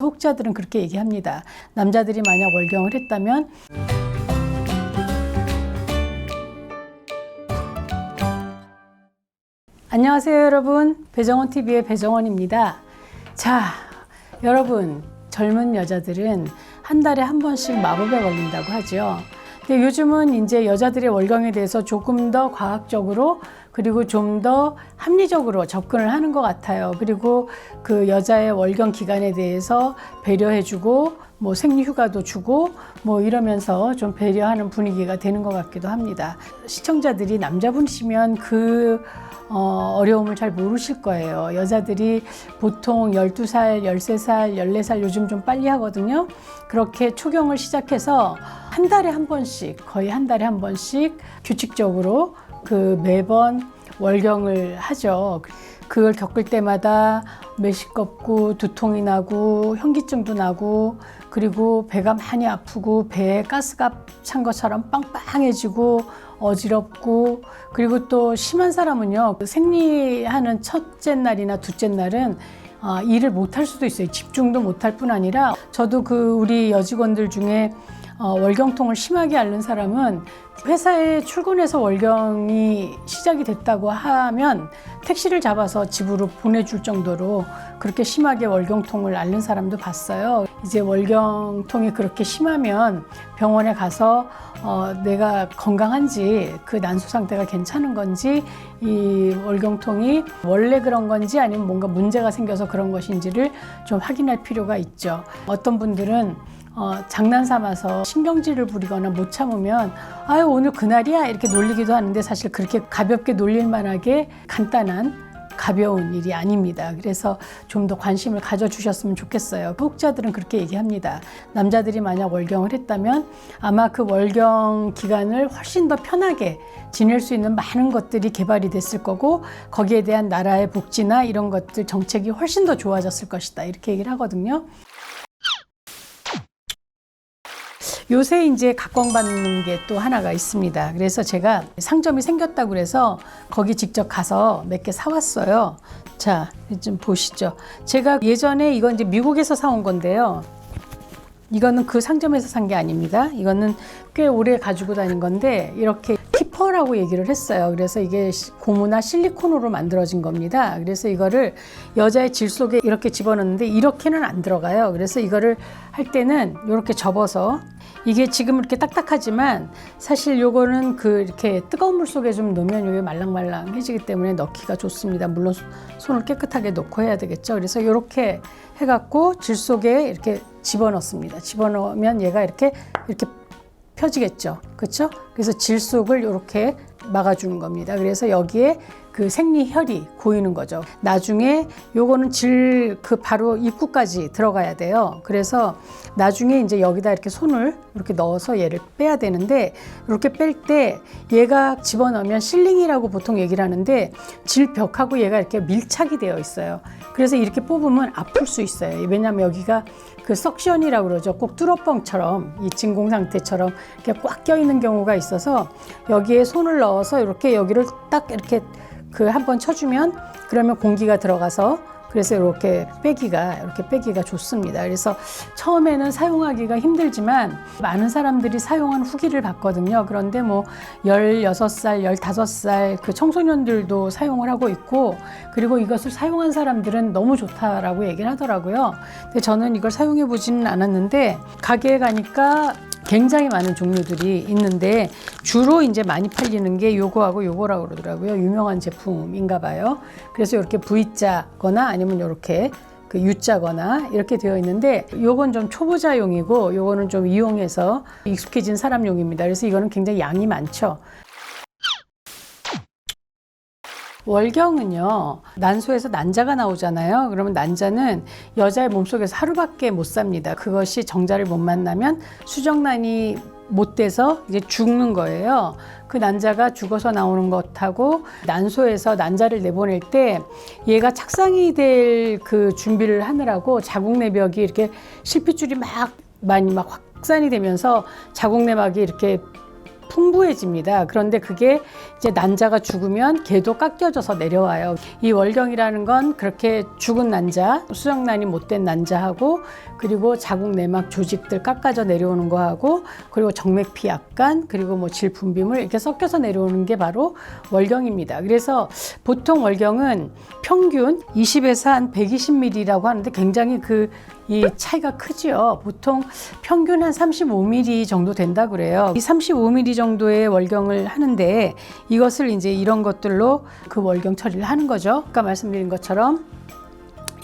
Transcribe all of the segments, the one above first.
혹자들은 그렇게 얘기합니다. 남자들이 만약 월경을 했다면 안녕하세요, 여러분. 배정원 TV의 배정원입니다. 자, 여러분, 젊은 여자들은 한 달에 한 번씩 마법에 걸린다고 하죠. 근데 요즘은 이제 여자들의 월경에 대해서 조금 더 과학적으로 그리고 좀 더 합리적으로 접근을 하는 것 같아요. 그리고 그 여자의 월경 기간에 대해서 배려해주고 뭐 생리휴가도 주고 뭐 이러면서 좀 배려하는 분위기가 되는 것 같기도 합니다. 시청자들이 남자분이시면 그 어, 어려움을 잘 모르실 거예요. 여자들이 보통 12살, 13살, 14살 요즘 좀 빨리 하거든요. 그렇게 초경을 시작해서 한 달에 한 번씩, 거의 한 달에 한 번씩 규칙적으로 그 매번 월경을 하죠. 그걸 겪을 때마다 메시껍고 두통이 나고 현기증도 나고 그리고 배가 많이 아프고 배에 가스가 찬 것처럼 빵빵해지고 어지럽고 그리고 또 심한 사람은요 그 생리하는 첫째 날이나 둘째 날은 아, 일을 못할 수도 있어요 집중도 못할 뿐 아니라 저도 그 우리 여직원들 중에 어, 월경통을 심하게 앓는 사람은 회사에 출근해서 월경이 시작이 됐다고 하면 택시를 잡아서 집으로 보내줄 정도로 그렇게 심하게 월경통을 앓는 사람도 봤어요. 이제 월경통이 그렇게 심하면 병원에 가서 어, 내가 건강한지 그 난소 상태가 괜찮은 건지 이 월경통이 원래 그런 건지 아니면 뭔가 문제가 생겨서 그런 것인지를 좀 확인할 필요가 있죠. 어떤 분들은 어, 장난 삼아서 신경질을 부리거나 못 참으면 아유 오늘 그날이야 이렇게 놀리기도 하는데 사실 그렇게 가볍게 놀릴 만하게 간단한 가벼운 일이 아닙니다. 그래서 좀 더 관심을 가져주셨으면 좋겠어요. 혹자들은 그렇게 얘기합니다. 남자들이 만약 월경을 했다면 아마 그 월경 기간을 훨씬 더 편하게 지낼 수 있는 많은 것들이 개발이 됐을 거고 거기에 대한 나라의 복지나 이런 것들 정책이 훨씬 더 좋아졌을 것이다. 이렇게 얘기를 하거든요. 요새 이제 각광받는 게 또 하나가 있습니다. 그래서 제가 상점이 생겼다고 그래서 거기 직접 가서 몇 개 사왔어요. 자, 좀 보시죠. 제가 예전에 이건 이제 미국에서 사온 건데요. 이거는 그 상점에서 산 게 아닙니다. 이거는 꽤 오래 가지고 다닌 건데 이렇게 키퍼라고 얘기를 했어요. 그래서 이게 시- 고무나 실리콘으로 만들어진 겁니다. 그래서 이거를 여자의 질 속에 이렇게 집어넣는데 이렇게는 안 들어가요. 그래서 이거를 할 때는 이렇게 접어서 이게 지금 이렇게 딱딱하지만 사실 요거는 그 이렇게 뜨거운 물 속에 좀 넣으면 이게 말랑말랑해지기 때문에 넣기가 좋습니다. 물론 소- 손을 깨끗하게 넣고 해야 되겠죠. 그래서 이렇게 해갖고 질 속에 이렇게 집어넣습니다. 집어넣으면 얘가 이렇게 이렇게 펴지겠죠. 그렇죠? 그래서 질 속을 이렇게 막아주는 겁니다. 그래서 여기에 그 생리혈이 고이는 거죠. 나중에 요거는 질 그 바로 입구까지 들어가야 돼요. 그래서 나중에 이제 여기다 이렇게 손을 이렇게 넣어서 얘를 빼야 되는데 이렇게 뺄 때 얘가 집어넣으면 실링이라고 보통 얘기를 하는데 질벽하고 얘가 이렇게 밀착이 되어 있어요. 그래서 이렇게 뽑으면 아플 수 있어요. 왜냐하면 여기가 그 석션이라고 그러죠. 꼭 뚫어뻥처럼 이 진공 상태처럼 이렇게 꽉 껴 있는 경우가 있어서 여기에 손을 넣어서 이렇게 여기를 딱 이렇게 그 한 번 쳐주면 그러면 공기가 들어가서 그래서 이렇게 빼기가 이렇게 빼기가 좋습니다. 그래서 처음에는 사용하기가 힘들지만 많은 사람들이 사용한 후기를 봤거든요. 그런데 뭐 16살, 15살 그 청소년들도 사용을 하고 있고 그리고 이것을 사용한 사람들은 너무 좋다라고 얘기를 하더라고요. 근데 저는 이걸 사용해 보지는 않았는데 가게에 가니까 굉장히 많은 종류들이 있는데 주로 이제 많이 팔리는 게 요거하고 요거라고 그러더라고요. 유명한 제품인가 봐요. 그래서 이렇게 V자거나 아니면 이렇게 그 U자거나 이렇게 되어 있는데 요건 좀 초보자용이고 요거는 좀 이용해서 익숙해진 사람용입니다. 그래서 이거는 굉장히 양이 많죠. 월경은요, 난소에서 난자가 나오잖아요. 그러면 난자는 여자의 몸속에서 하루밖에 못 삽니다. 그것이 정자를 못 만나면 수정란이 못 돼서 이제 죽는 거예요. 그 난자가 죽어서 나오는 것하고 난소에서 난자를 내보낼 때 얘가 착상이 될 그 준비를 하느라고 자궁 내벽이 이렇게 실핏줄이 막 많이 막 확산이 되면서 자궁 내막이 이렇게 풍부해집니다. 그런데 그게 이제 난자가 죽으면 걔도 깎여져서 내려와요. 이 월경이라는 건 그렇게 죽은 난자, 수정란이 못된 난자하고 그리고 자궁 내막 조직들 깎아져 내려오는 거하고 그리고 정맥피 약간 그리고 뭐 질분비물 이렇게 섞여서 내려오는 게 바로 월경입니다. 그래서 보통 월경은 평균 20에서 한 120ml라고 하는데 굉장히 그 이 차이가 크지요. 보통 평균 한 35mm 정도 된다 그래요. 이 35mm 정도의 월경을 하는데 이것을 이제 이런 것들로 그 월경 처리를 하는 거죠. 아까 말씀드린 것처럼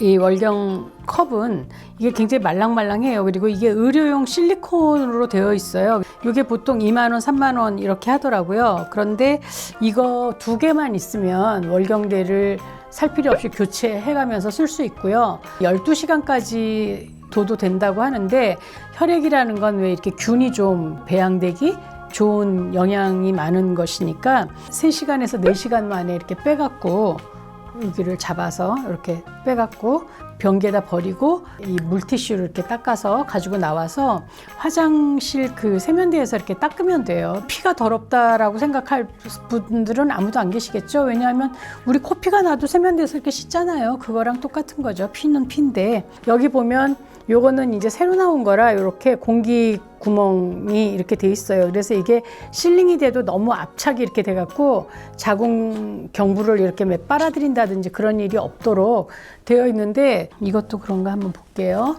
이 월경 컵은 이게 굉장히 말랑말랑해요. 그리고 이게 의료용 실리콘으로 되어 있어요. 이게 보통 2만 원, 3만 원 이렇게 하더라고요. 그런데 이거 두 개만 있으면 월경대를 살 필요 없이 교체해가면서 쓸 수 있고요. 12시간까지 둬도 된다고 하는데 혈액이라는 건 왜 이렇게 균이 좀 배양되기 좋은 영양이 많은 것이니까 3시간에서 4시간 만에 이렇게 빼갖고 여기를 잡아서 이렇게 빼갖고 변기에다 버리고 이 물티슈를 이렇게 닦아서 가지고 나와서 화장실 그 세면대에서 이렇게 닦으면 돼요. 피가 더럽다라고 생각할 분들은 아무도 안 계시겠죠. 왜냐하면 우리 코피가 나도 세면대에서 이렇게 씻잖아요. 그거랑 똑같은 거죠. 피는 피인데 여기 보면 요거는 이제 새로 나온 거라 이렇게 공기 구멍이 이렇게 돼 있어요. 그래서 이게 실링이 돼도 너무 압착이 이렇게 돼 갖고 자궁 경부를 이렇게 몇 빨아들인다든지 그런 일이 없도록 되어 있는데 이것도 그런가 한번 볼게요.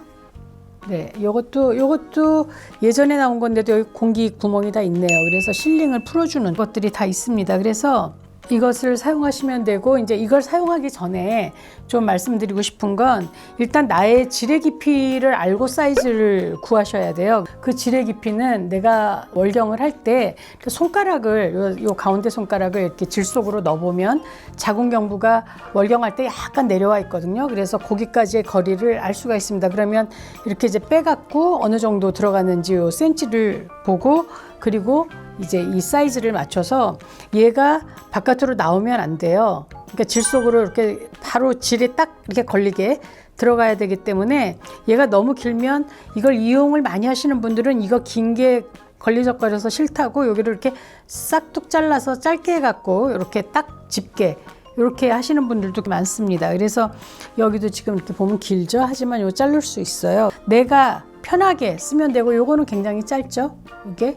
네, 요것도 요것도 예전에 나온 건데도 여기 공기 구멍이 다 있네요. 그래서 실링을 풀어주는 것들이 다 있습니다. 그래서 이것을 사용하시면 되고 이제 이걸 사용하기 전에 좀 말씀드리고 싶은 건 일단 나의 지뢰 깊이를 알고 사이즈를 구하셔야 돼요. 그 지뢰 깊이는 내가 월경을 할 때 손가락을 요, 요 가운데 손가락을 이렇게 질 속으로 넣어보면 자궁경부가 월경할 때 약간 내려와 있거든요. 그래서 거기까지의 거리를 알 수가 있습니다. 그러면 이렇게 이제 빼갖고 어느 정도 들어가는지 요 센치를 보고 그리고 이제 이 사이즈를 맞춰서 얘가 바깥으로 나오면 안 돼요. 그러니까 질 속으로 이렇게 바로 질에 딱 이렇게 걸리게 들어가야 되기 때문에 얘가 너무 길면 이걸 이용을 많이 하시는 분들은 이거 긴 게 걸리적거려서 싫다고 여기를 이렇게 싹둑 잘라서 짧게 해갖고 이렇게 딱 집게 이렇게 하시는 분들도 많습니다. 그래서 여기도 지금 이렇게 보면 길죠. 하지만 요 자를 수 있어요. 내가 편하게 쓰면 되고 요거는 굉장히 짧죠. 이게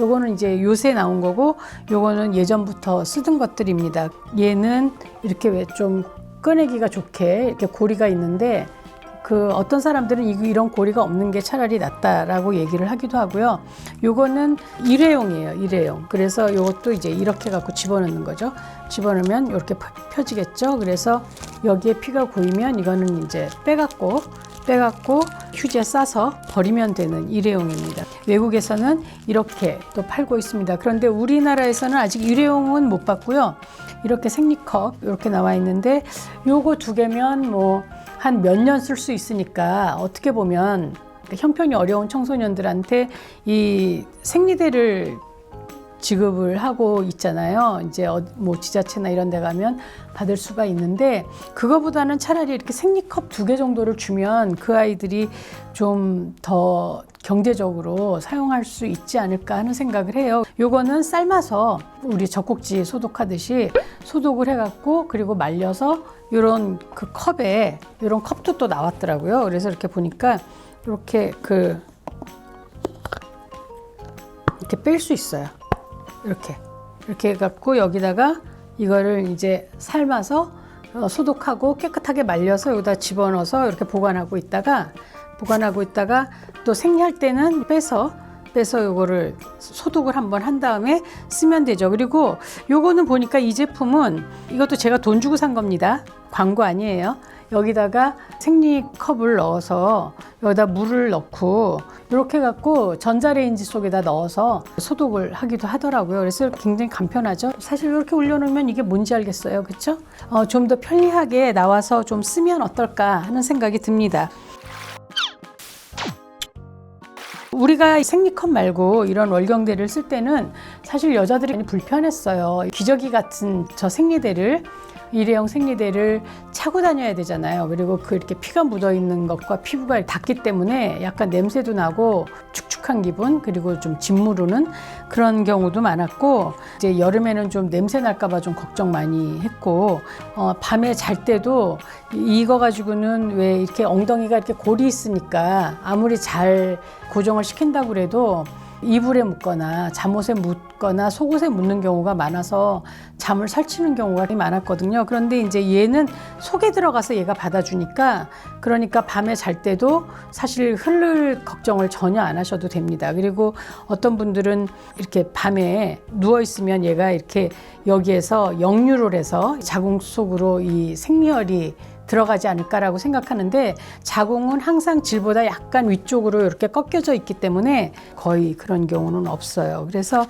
요거는 이제 요새 나온 거고 요거는 예전부터 쓰던 것들입니다. 얘는 이렇게 왜 좀 꺼내기가 좋게 이렇게 고리가 있는데 그 어떤 사람들은 이- 이런 고리가 없는 게 차라리 낫다라고 얘기를 하기도 하고요. 요거는 일회용이에요, 일회용. 그래서 요것도 이제 이렇게 갖고 집어넣는 거죠. 집어넣으면 이렇게 펴지겠죠. 그래서 여기에 피가 고이면 이거는 이제 빼갖고 빼갖고 휴지에 싸서 버리면 되는 일회용입니다. 외국에서는 이렇게 또 팔고 있습니다. 그런데 우리나라에서는 아직 일회용은 못 봤고요. 이렇게 생리컵 이렇게 나와 있는데 요거 두 개면 뭐 한 몇 년 쓸 수 있으니까 어떻게 보면 형편이 어려운 청소년들한테 이 생리대를 지급을 하고 있잖아요. 이제 어- 뭐 지자체나 이런 데 가면 받을 수가 있는데 그거보다는 차라리 이렇게 생리컵 두 개 정도를 주면 그 아이들이 좀 더 경제적으로 사용할 수 있지 않을까 하는 생각을 해요. 요거는 삶아서 우리 젖꼭지 소독하듯이 소독을 해갖고 그리고 말려서 요런 그 컵에 요런 컵도 또 나왔더라고요. 그래서 이렇게 보니까 이렇게 그 이렇게 뺄 수 있어요. 이렇게 이렇게 해갖고 여기다가 이거를 이제 삶아서 어, 소독하고 깨끗하게 말려서 여기다 집어넣어서 이렇게 보관하고 있다가 보관하고 있다가 또 생리할 때는 빼서 빼서 요거를 소독을 한번 한 다음에 쓰면 되죠. 그리고 요거는 보니까 이 제품은 이것도 제가 돈 주고 산 겁니다. 광고 아니에요. 여기다가 생리컵을 넣어서 여기다 물을 넣고 이렇게 갖고 전자레인지 속에다 넣어서 소독을 하기도 하더라고요. 그래서 굉장히 간편하죠. 사실 이렇게 올려놓으면 이게 뭔지 알겠어요. 그렇죠? 어, 좀 더 편리하게 나와서 좀 쓰면 어떨까 하는 생각이 듭니다. 우리가 생리컵 말고 이런 월경대를 쓸 때는 사실 여자들이 많이 불편했어요. 기저귀 같은 저 생리대를 일회용 생리대를 차고 다녀야 되잖아요. 그리고 그 이렇게 피가 묻어 있는 것과 피부가 닿기 때문에 약간 냄새도 나고 축축 걸쭉한 기분 그리고 좀 짓무르는 그런 경우도 많았고 이제 여름에는 좀 냄새 날까봐 좀 걱정 많이 했고 어, 밤에 잘 때도 이- 이거 가지고는 왜 이렇게 엉덩이가 이렇게 골이 있으니까 아무리 잘 고정을 시킨다고 그래도 이불에 묻거나 잠옷에 묻거나 속옷에 묻는 경우가 많아서 잠을 설치는 경우가 많았거든요. 그런데 이제 얘는 속에 들어가서 얘가 받아주니까 그러니까 밤에 잘 때도 사실 흐를 걱정을 전혀 안 하셔도 됩니다. 그리고 어떤 분들은 이렇게 밤에 누워 있으면 얘가 이렇게 여기에서 역류를 해서 자궁 속으로 이 생리혈이 들어가지 않을까라고 생각하는데 자궁은 항상 질보다 약간 위쪽으로 이렇게 꺾여져 있기 때문에 거의 그런 경우는 없어요. 그래서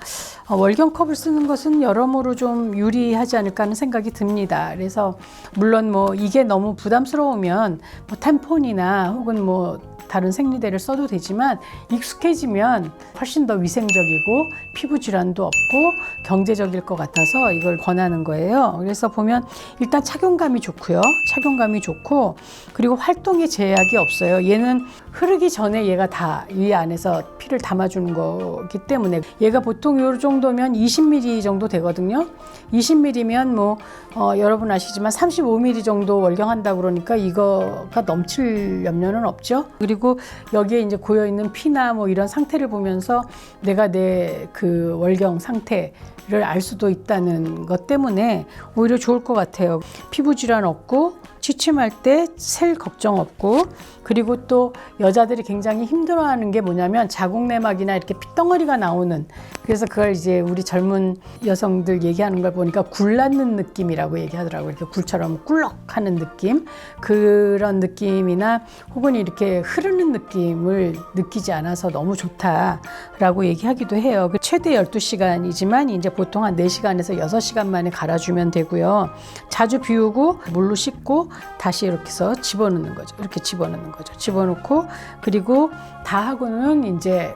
어, 월경컵을 쓰는 것은 여러모로 좀 유리하지 않을까 하는 생각이 듭니다. 그래서 물론 뭐 이게 너무 부담스러우면 뭐 템폰이나 혹은 뭐 다른 생리대를 써도 되지만 익숙해지면 훨씬 더 위생적이고 피부 질환도 없고 경제적일 것 같아서 이걸 권하는 거예요. 그래서 보면 일단 착용감이 좋고요. 착용감이 좋고 그리고 활동에 제약이 없어요. 얘는 흐르기 전에 얘가 다 이 안에서 피를 담아주는 거기 때문에 얘가 보통 이 정도면 20ml 정도 되거든요. 20ml면 뭐 어, 여러분 아시지만 35ml 정도 월경한다 그러니까 이거가 넘칠 염려는 없죠. 그리고 여기에 이제 고여 있는 피나 뭐 이런 상태를 보면서 내가 내 그 월경 상태를 알 수도 있다는 것 때문에 오히려 좋을 것 같아요. 피부 질환 없고 취침할 때 셀 걱정 없고 그리고 또 여자들이 굉장히 힘들어하는 게 뭐냐면 자궁 내막이나 이렇게 핏덩어리가 나오는 그래서 그걸 이제 우리 젊은 여성들 얘기하는 걸 보니까 굴 낳는 느낌이라고 얘기하더라고요. 이렇게 굴처럼 꿀럭하는 느낌 그런 느낌이나 혹은 이렇게 흐르는 느낌을 느끼지 않아서 너무 좋다라고 얘기하기도 해요. 그 최대 12시간이지만 이제 보통 한 4시간에서 6시간 만에 갈아주면 되고요. 자주 비우고 물로 씻고 다시 이렇게 해서 집어넣는 거죠. 이렇게 집어넣는 거죠. 집어넣고 그리고 다 하고는 이제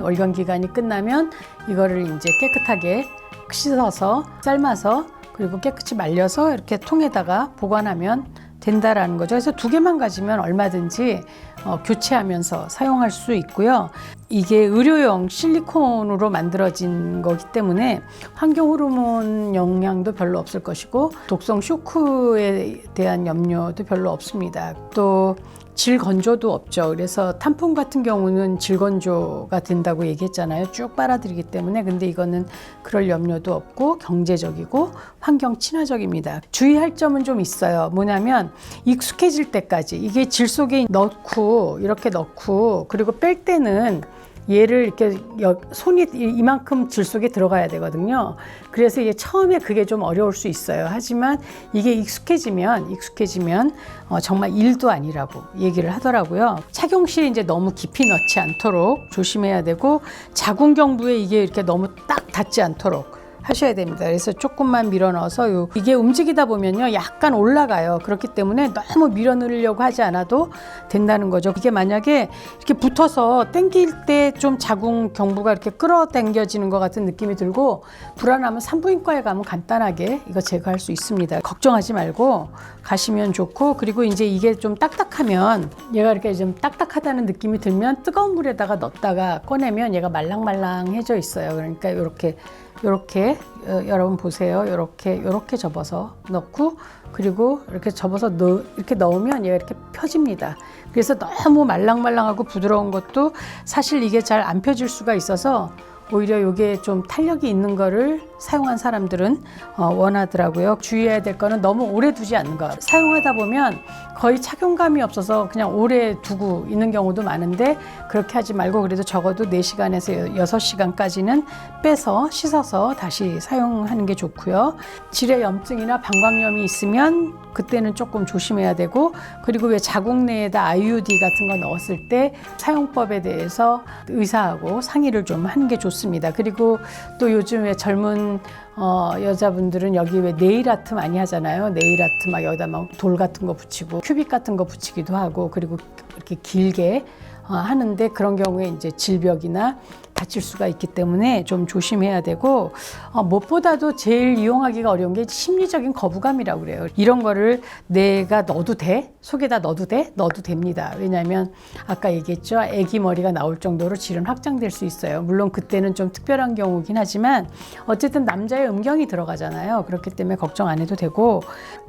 월경 기간이 끝나면 이거를 이제 깨끗하게 씻어서 삶아서 그리고 깨끗이 말려서 이렇게 통에다가 보관하면 된다라는 거죠. 그래서 두 개만 가지면 얼마든지 어, 교체하면서 사용할 수 있고요. 이게 의료용 실리콘으로 만들어진 거기 때문에 환경 호르몬 영향도 별로 없을 것이고 독성 쇼크에 대한 염려도 별로 없습니다. 또 질건조도 없죠. 그래서 탄폰 같은 경우는 질건조가 된다고 얘기했잖아요. 쭉 빨아들이기 때문에. 근데 이거는 그럴 염려도 없고 경제적이고 환경 친화적입니다. 주의할 점은 좀 있어요. 뭐냐면 익숙해질 때까지 이게 질 속에 넣고 이렇게 넣고 그리고 뺄 때는 얘를 이렇게 여- 손이 이- 이만큼 질 속에 들어가야 되거든요. 그래서 이게 처음에 그게 좀 어려울 수 있어요. 하지만 이게 익숙해지면 익숙해지면 어, 정말 일도 아니라고 얘기를 하더라고요. 착용 시에 이제 너무 깊이 넣지 않도록 조심해야 되고 자궁 경부에 이게 이렇게 너무 딱 닿지 않도록 하셔야 됩니다. 그래서 조금만 밀어 넣어서 요 이게 움직이다 보면요 약간 올라가요. 그렇기 때문에 너무 밀어 넣으려고 하지 않아도 된다는 거죠. 이게 만약에 이렇게 붙어서 당길 때 좀 자궁 경부가 이렇게 끌어당겨지는 것 같은 느낌이 들고 불안하면 산부인과에 가면 간단하게 이거 제거할 수 있습니다. 걱정하지 말고 가시면 좋고 그리고 이제 이게 좀 딱딱하면 얘가 이렇게 좀 딱딱하다는 느낌이 들면 뜨거운 물에다가 넣었다가 꺼내면 얘가 말랑말랑해져 있어요. 그러니까 이렇게 이렇게 어, 여러분 보세요. 이렇게 이렇게 접어서 넣고 그리고 이렇게 접어서 넣, 이렇게 넣으면 얘가 이렇게 펴집니다. 그래서 너무 말랑말랑하고 부드러운 것도 사실 이게 잘 안 펴질 수가 있어서 오히려 이게 좀 탄력이 있는 거를 사용한 사람들은 어, 원하더라고요. 주의해야 될 거는 너무 오래 두지 않는 거. 사용하다 보면 거의 착용감이 없어서 그냥 오래 두고 있는 경우도 많은데 그렇게 하지 말고 그래도 적어도 4시간에서 6시간까지는 빼서 씻어서 다시 사용하는 게 좋고요. 질의 염증이나 방광염이 있으면 그때는 조금 조심해야 되고 그리고 왜 자궁 내에다 IUD 같은 거 넣었을 때 사용법에 대해서 의사하고 상의를 좀 하는 게 좋습니다. 그리고 또 요즘에 젊은 어, 여자분들은 여기 왜 네일 아트 많이 하잖아요. 네일 아트 막 여기다 막 돌 같은 거 붙이고 큐빅 같은 거 붙이기도 하고 그리고 이렇게 길게 어, 하는데 그런 경우에 이제 질벽이나 다칠 수가 있기 때문에 좀 조심해야 되고 어, 무엇보다도 제일 이용하기가 어려운 게 심리적인 거부감이라고 그래요. 이런 거를 내가 넣어도 돼? 속에다 넣어도 돼? 넣어도 됩니다. 왜냐하면 아까 얘기했죠. 아기 머리가 나올 정도로 질은 확장될 수 있어요. 물론 그때는 좀 특별한 경우긴 하지만 어쨌든 남자의 음경이 들어가잖아요. 그렇기 때문에 걱정 안 해도 되고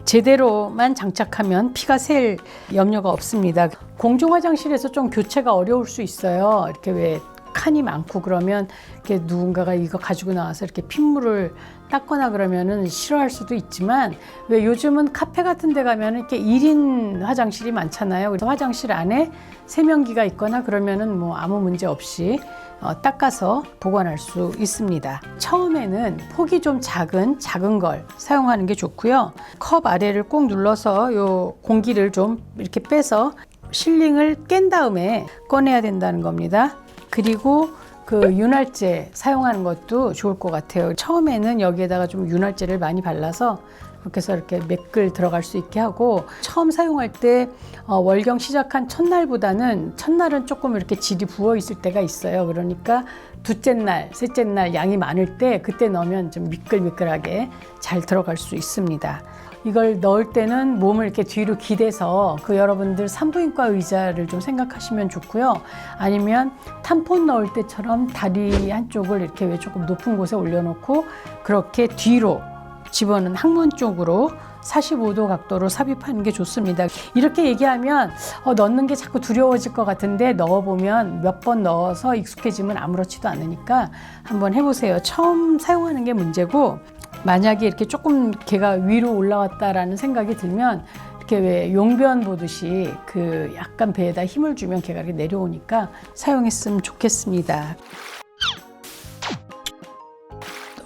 제대로만 장착하면 피가 셀 염려가 없습니다. 공중 화장실에서 좀 교체가 어려울 수 있어요. 이렇게 왜 칸이 많고 그러면 이렇게 누군가가 이거 가지고 나와서 이렇게 핏물을 닦거나 그러면은 싫어할 수도 있지만 왜 요즘은 카페 같은 데 가면 이렇게 1인 화장실이 많잖아요. 그래서 화장실 안에 세면기가 있거나 그러면은 뭐 아무 문제 없이 어, 닦아서 보관할 수 있습니다. 처음에는 폭이 좀 작은 작은 걸 사용하는 게 좋고요. 컵 아래를 꼭 눌러서 요 공기를 좀 이렇게 빼서 실링을 깬 다음에 꺼내야 된다는 겁니다. 그리고 그 윤활제 사용하는 것도 좋을 것 같아요. 처음에는 여기에다가 좀 윤활제를 많이 발라서 그렇게 해서 이렇게 매끌 들어갈 수 있게 하고 처음 사용할 때 어, 월경 시작한 첫날보다는 첫날은 조금 이렇게 질이 부어 있을 때가 있어요. 그러니까 둘째 날, 셋째 날 양이 많을 때 그때 넣으면 좀 미끌미끌하게 잘 들어갈 수 있습니다. 이걸 넣을 때는 몸을 이렇게 뒤로 기대서 그 여러분들 산부인과 의자를 좀 생각하시면 좋고요. 아니면 탐폰 넣을 때처럼 다리 한쪽을 이렇게 왜 조금 높은 곳에 올려놓고 그렇게 뒤로 집어는 항문 쪽으로 45도 각도로 삽입하는 게 좋습니다. 이렇게 얘기하면 어, 넣는 게 자꾸 두려워질 것 같은데 넣어보면 몇 번 넣어서 익숙해지면 아무렇지도 않으니까 한번 해보세요. 처음 사용하는 게 문제고 만약에 이렇게 조금 걔가 위로 올라왔다라는 생각이 들면 이렇게 왜 용변 보듯이 그 약간 배에다 힘을 주면 걔가 이렇게 내려오니까 사용했으면 좋겠습니다.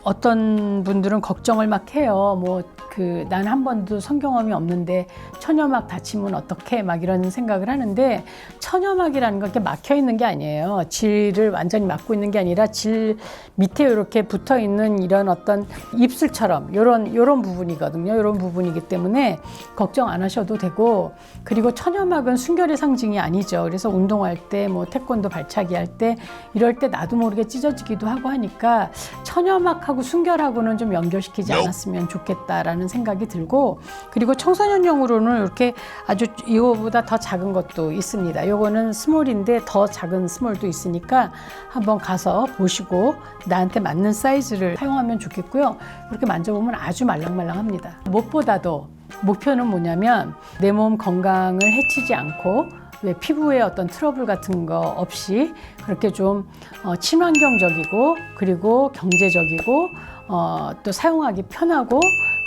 어떤 분들은 걱정을 막 해요. 뭐 그 난 한 번도 성경험이 없는데 처녀막 다치면 어떻게 막 이런 생각을 하는데 처녀막이라는 건 이렇게 막혀 있는 게 아니에요. 질을 완전히 막고 있는 게 아니라 질 밑에 이렇게 붙어 있는 이런 어떤 입술처럼 이런 이런 부분이거든요. 이런 부분이기 때문에 걱정 안 하셔도 되고 그리고 처녀막은 순결의 상징이 아니죠. 그래서 운동할 때 뭐 태권도 발차기 할 때 이럴 때 나도 모르게 찢어지기도 하고 하니까 처녀막하고 순결하고는 좀 연결시키지 않았으면 좋겠다라는 생각이 들고 그리고 청소년용으로는 이렇게 아주 이거보다 더 작은 것도 있습니다. 요거는 스몰인데 더 작은 스몰도 있으니까 한번 가서 보시고 나한테 맞는 사이즈를 사용하면 좋겠고요. 이렇게 만져보면 아주 말랑말랑합니다. 무엇보다도 목표는 뭐냐면 내 몸 건강을 해치지 않고 왜 피부에 어떤 트러블 같은 거 없이 그렇게 좀 어, 친환경적이고 그리고 경제적이고 어, 또 사용하기 편하고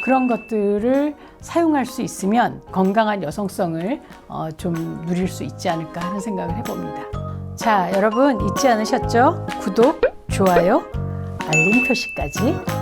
그런 것들을 사용할 수 있으면 건강한 여성성을 어, 좀 누릴 수 있지 않을까 하는 생각을 해봅니다. 자, 여러분 잊지 않으셨죠? 구독, 좋아요, 알림 표시까지